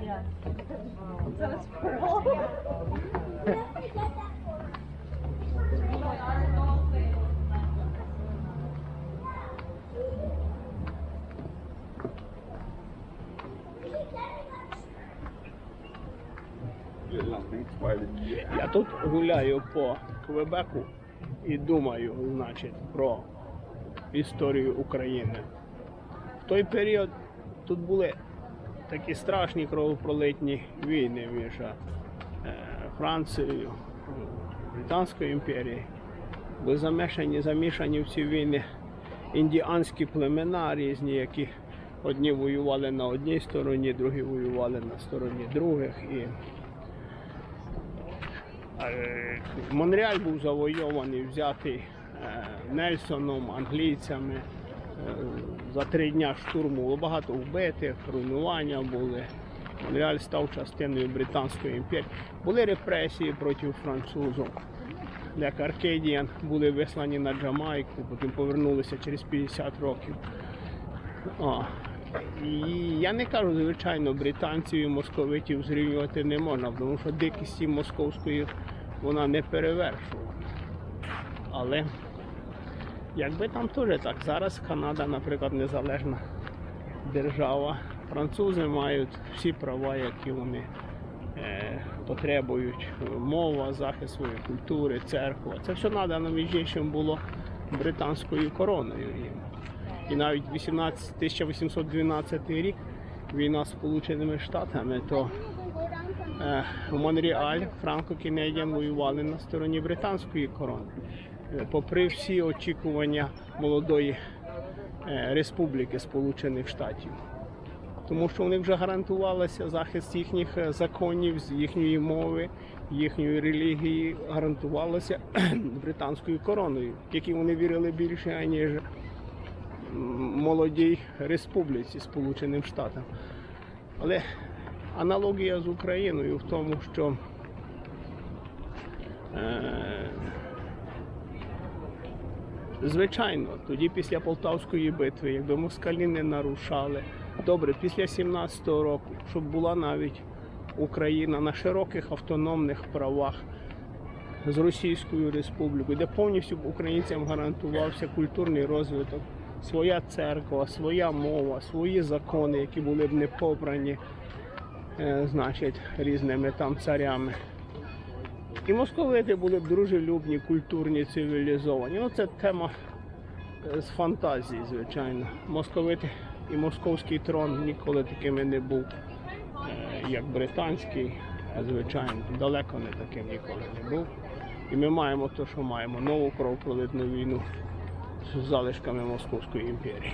Yeah. So it's pearl. Я тут гуляю по Квебеку і думаю, значить, про історію України. В той період тут були такі страшні кровопролитні війни між е, Францією, Британською імперією. Були замішані, замішані в ці війни індіанські племена різні, які одні воювали на одній стороні, другі воювали на стороні других. І Е, Монреаль був завойований, взятий е, Нельсоном, англійцями. Е, За три дня штурму було багато вбитих, руйнування були. Монреаль став частиною Британської імперії. Були репресії проти французів. Як Аркедіян були вислані на Джамайку, потім повернулися через 50 років. О. І я не кажу, звичайно, британців і московитів зрівнювати не можна, тому що дикісті московської вона не перевершувана. Але якби там теж так, зараз Канада, наприклад, незалежна держава. Французи мають всі права, які вони е, потребують. Мова, захист своєї культури, церква. Це все надано між було британською короною їм. І навіть 18, 1812 рік війна з Сполученими Штатами, то е, Монреаль, Франко-Кенедіан воювали на стороні британської корони. Е, Попри всі очікування молодої е, республіки Сполучених Штатів. Тому що них вже гарантувалося захист їхніх е, законів, їхньої мови, їхньої релігії, гарантувалося британською короною, в якій вони вірили більше, аніж молодій республіці Сполученим Штатам. Але аналогія з Україною в тому, що звичайно, тоді після Полтавської битви, якби москалі не нарушали, добре, після 17-го року, щоб була навіть Україна на широких автономних правах з Російською Республікою, де повністю українцям гарантувався культурний розвиток, своя церква, своя мова, свої закони, які були б не попрані, е, значить, різними там царями. І московити були б дружелюбні, культурні, цивілізовані. Ну, це тема е, з фантазії, звичайно. Московити і московський трон ніколи такими не був, е, як британський, звичайно, далеко не таким ніколи не був. І ми маємо те, що маємо нову кровопролитну війну з залишками Московської імперії.